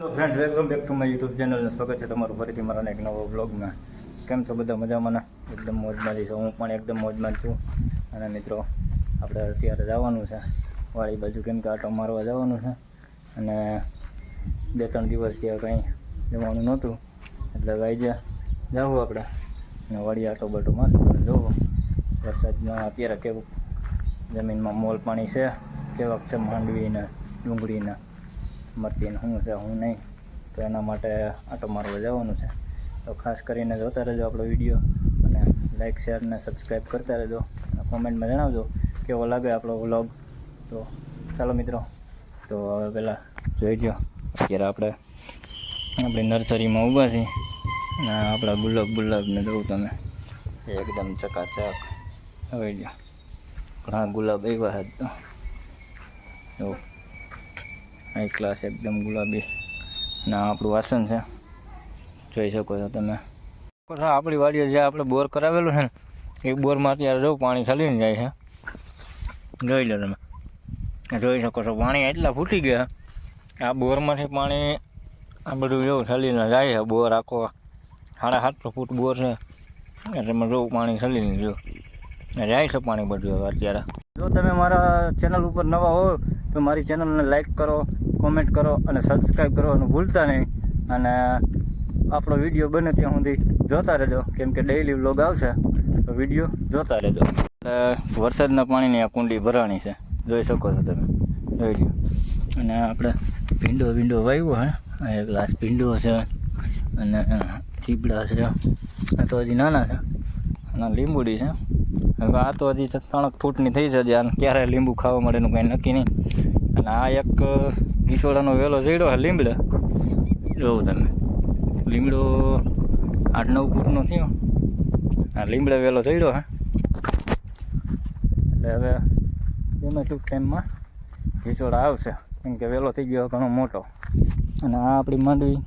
તો friend welcome back to my YouTube ચેનલને સ્વાગત છે તમારું ફરીથી મારા એક નવો બ્લોગમાં કેમ છો બધા મજામાં એકદમ મોજમાં જઈશું હું પણ એકદમ મોજમાં છું. અને મિત્રો, આપણે અત્યારે જવાનું છે. વાળી બાજુ કેમ કે આટો મારવા જવાનું છે. અને બે ત્રણ દિવસ ત્યાં કંઈ જવાનું નહોતું. એટલે વાઈજે જાવું આપણે. અને વાળી આટો બાટો મારશું. જોવો વરસાદમાં અત્યારે કેવું? જમીનમાં મોલ પાણી છે. કેવાક છે માંડવીને ડુંગળીને. મરચીને શું છે, હું નહીં. તો એના માટે આટો મારવા જવાનું છે. તો ખાસ કરીને જોતા રહેજો આપણો વીડિયો અને લાઇક શેર ને સબસ્ક્રાઈબ કરતા રહેજો. અને કોમેન્ટમાં જણાવજો કેવો લાગે આપણો વ્લોગ તો ચાલો મિત્રો, તો હવે પહેલાં જોઈ લો અત્યારે આપણે આપણી નર્સરીમાં ઊભા છીએ. અને આપણા ગુલાબ ગુલાબને જોઉં તમે. એકદમ ચકાચક. હવે ઘણા ગુલાબ એવા હતા તો જો હાઈ ક્લાસ એકદમ ગુલાબી. ના, આપણું વાસણ છે. જોઈ શકો છો તમે. આપણી વાડીએ જે આપણે બોર કરાવેલું છે ને, એ બોરમાં અત્યારે જો પાણી ચાલીને જાય છે. જોઈ લો તમે. જોઈ શકો છો, પાણી એટલા ફૂટી ગયા. આ બોરમાંથી પાણી, આ બધું જેવું ચાલીને જાય છે, બોર આખો સાડા સાતસો ફૂટ બોર છે. એટલે જોવું પાણી ચાલીને જો જાય છે પાણી બધું અત્યારે. જો તમે મારા ચેનલ ઉપર નવા હો, તો મારી ચેનલને લાઈક કરો. કોમેન્ટ કરો અને સબસ્ક્રાઈબ કરવાનું ભૂલતા નહીં. અને આપણો વીડિયો બને ત્યાં સુધી જોતા રહેજો. કેમ કે ડેઈલી વ્લોગ આવશે, તો વીડિયો જોતા રહેજો. એટલે વરસાદના પાણીની આ કુંડી ભરાણી છે. જોઈ શકો છો તમે. જોઈ લો અને આપણે ભીંડો ભીંડો વાવ્યો હે. એક ગ્લાસ ભીંડો છે અને ચીપડા છે. આ તો હજી નાના છે. અને લીંબુડી છે. હવે આ તો હજી ત્રણક ફૂટની થઈ છે જ્યાં ક્યારે લીંબુ ખાવા મળેનું કંઈ નક્કી નહીં. અને આ એક ગીસોડાનો વેલો જડ્યો હે, લીમડે. જોવું તમે, લીમડો આઠ નવ ફૂટનો થયો. આ લીમડે વેલો ચડ્યો હે. એટલે હવે ગમે ટૂંક ટાઈમમાં ગીસોડા આવશે, કેમ કે વેલો થઈ ગયો ઘણો મોટો. અને આ આપણી માંડવી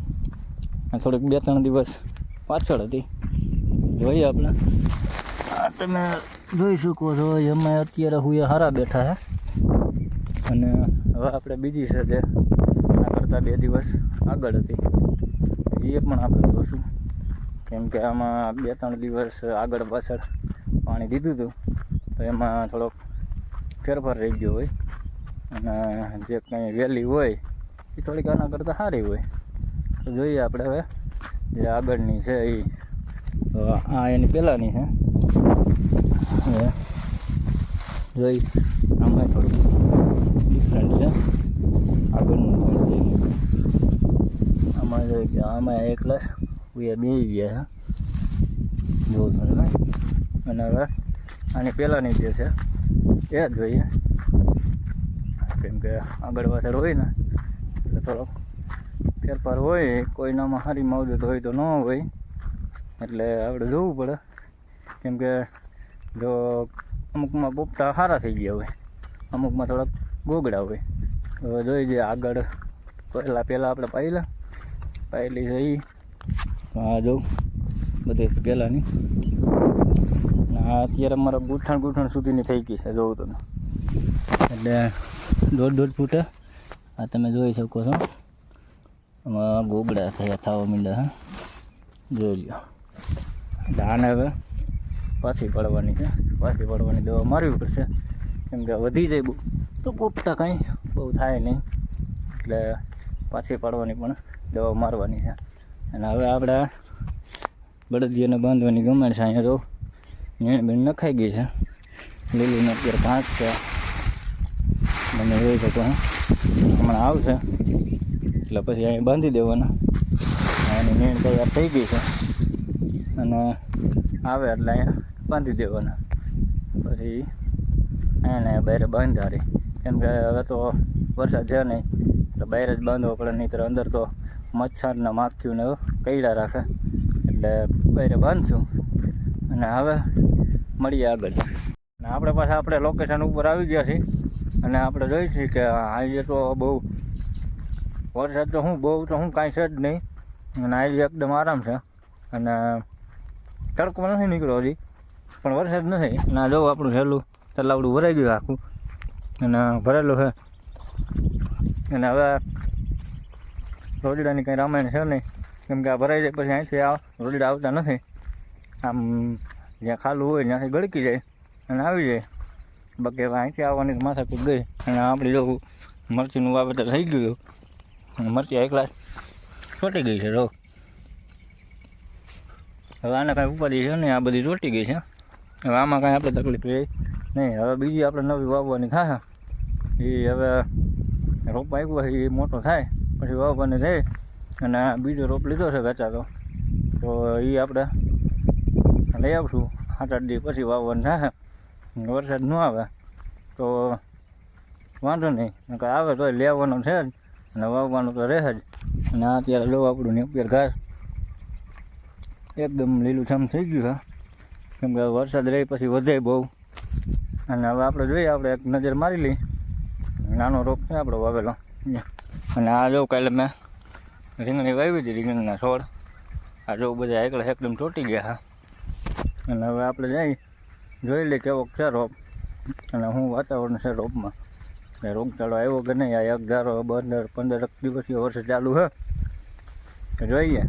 થોડીક બે ત્રણ દિવસ પાછળ હતી. જોઈએ આપણે. તમે જોઈ શકો છો, એમાં અત્યારે હું હારા બેઠા છે અને હવે આપણે બીજી છે જે એના કરતાં બે દિવસ આગળ હતી. એ પણ આપણે જોશું. કેમ કે આમાં બે ત્રણ દિવસ આગળ પાછળ પાણી દીધું હતું, તો એમાં થોડોક ફેરફાર રહી ગયો હોય. અને જે કંઈ વહેલી હોય, એ થોડીક આના કરતાં સારી હોય. તો જોઈએ આપણે હવે જે આગળની છે એ તો આ એની પહેલાંની છે. જોઈ આમાં થોડુંક ડિફરન્ટ છે. આગળનું પણ આમાં જોઈ કે આમાં એક ક્લાસ ઉયા બે ગયા છે. જોઉં છું અને હવે આની પહેલાંની જે છે, એ જ જોઈએ. કેમ કે આગળ પાછળ હોય ને, એટલે થોડોક ફેરફાર હોય, કોઈનામાં સારી માવજત હોય તો ન હોય, એટલે આપણે જોવું પડે. કેમ કે જો અમુકમાં પોપટા સારા થઈ ગયા હોય, અમુકમાં થોડાક ગોગડા હોય. હવે જોઈ જઈએ આગળ પહેલાં પહેલાં આપણે પાયલા. પાયેલી એ આ જોઉં બધી પહેલાંની. અત્યારે અમારા ગૂંઠણ ગૂંઠણ સુધીની થઈ ગઈ છે જોઉં તમે. એટલે દોઢ દોઢ ફૂટે આ તમે જોઈ શકો છો. આમાં ગોગડા થયા, થવા મીંડા હા. જોઈ લો એટલે આને હવે પાછી પડવાની છે. પાછી પડવાની દવા મારવી પડશે. કેમ કે વધી જાય બહુ. તો પોપટા કાંઈ બહુ થાય નહીં. એટલે પાછી પાડવાની પણ દવા મારવાની છે. અને હવે આપણે બળદિયાને બાંધવાની ગમે છે. અહીંયા તો નીણ બીણ નખાઈ ગઈ છે. લીલીને અત્યારે પાંચ છે. મને એ હે હમણાં આવશે. એટલે પછી અહીંયા બાંધી દેવાના. એની નીણ તૈયાર થઈ ગઈ છે. અને આવે એટલે અહીંયા બાંધી દેવાના. પછી એને બહાર બાંધારી. કેમ કે હવે તો વરસાદ છે નહીં એટલે બહાર જ બાંધવો પડે, નહીંતર અંદર તો મચ્છરના ને એવું રાખે. એટલે બહાર બાંધશું અને હવે મળીએ આગળ. અને આપણે પાછા આપણે લોકેશન ઉપર આવી ગયા છીએ અને આપણે જોઈશું કે આજે તો બહુ વરસાદ તો શું બહુ તો શું કાંઈ છે જ નહીં. અને આજે એકદમ આરામ છે. અને તડકો નથી નીકળ્યો હજી, પણ વરસાદ નથી. ના જોઉં આપણું સહેલું તલાવડું ભરાઈ ગયું આખું. અને ભરેલું છે. અને હવે રોજડાની કંઈ રામાયણ છે નહીં. કેમ કે આ ભરાઈ જાય પછી અહીંથી આ રોજડા આવતા નથી. આમ જ્યાં ખાલું હોય ત્યાંથી ગળકી જાય અને આવી જાય. બાકી હવે અહીંથી આવવાની માથા માથાકૂટ ગઈ. અને આપણી જો મરચીનું વાવેતર થઈ ગયું અને મરચી એકલા ચોટી ગઈ છે રો હવે આને કાંઈ ઉપાધિ છે નહીં, આ બધી ચોટી ગઈ છે. હવે આમાં કાંઈ આપણે તકલીફ રહી નહીં. હવે બીજી આપણે નવી વાવવાની થાય. એ હવે રોપ આવ્યો એ મોટો થાય, પછી વાવવાની રહે અને બીજો રોપ લીધો છે વેચાતો. તો એ આપણે લઈ આવશું, સાત આઠ દિવસ પછી વાવવાનું થાય વરસાદ ન આવે, તો વાંધો નહીં કે આવે તો લેવાનો છે જ, અને વાવવાનું તો રહે જ. અને અત્યારે લો આપણું નેપિયર ઘાસ એકદમ લીલુંછમ થઈ ગયું છે. કેમ કે વરસાદ રહે પછી વધે બહુ. અને હવે આપણે જોઈએ, આપણે એક નજર મારી લઈ નાનો રોપ છે આપણો વાવેલો. અને આ જો કાલે મેં રીંગણી વાવી હતી, રીંગણીના છોડ. આ જો બધા એકલા એકદમ ચોટી ગયા હા. અને હવે આપણે જઈ જોઈ લઈએ કેવો છે રોપ. અને શું વાતાવરણ છે રોપમાં. એ રોગચાળો આવ્યો કે નહીં, આ ધારો પંદર પંદર દિવસ વર્ષ ચાલુ હે. જોઈએ.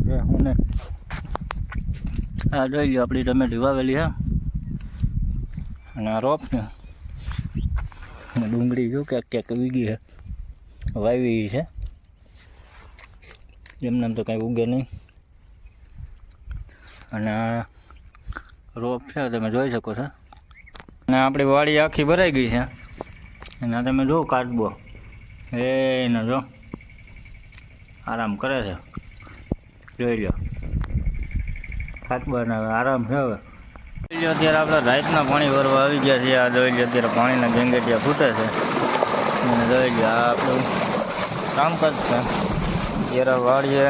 જે શું નહીં આ જોઈ લો આપણી ટમેટી વાવેલી હા. અને આ રોપ છે. અને ડુંગળી જો ક્યાંક ક્યાંક વીગી છે વાવી છે. એમને તો કાંઈ ઉગે નહીં. અને રોપ છે, તમે જોઈ શકો છો. અને આપણી વાડી આખી ભરાઈ ગઈ છે. અને તમે જો કાચબો એને જો. આરામ કરે છે. જોઈ લો કાચબાને આરામ છે હવે. અત્યારે આપણે રાતના પાણી ભરવા આવી ગયા છે આ લો અત્યારે પાણીના ગેંગેટિયા ફૂટે છે. અને લો આ આપણું કામકાજ છે. અત્યારે વાડીએ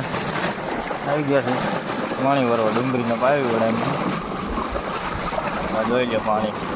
આવી ગયા છે. પાણી ભરવા ડુંગળીને પાવી વળે આ જોઈ લે પાણી.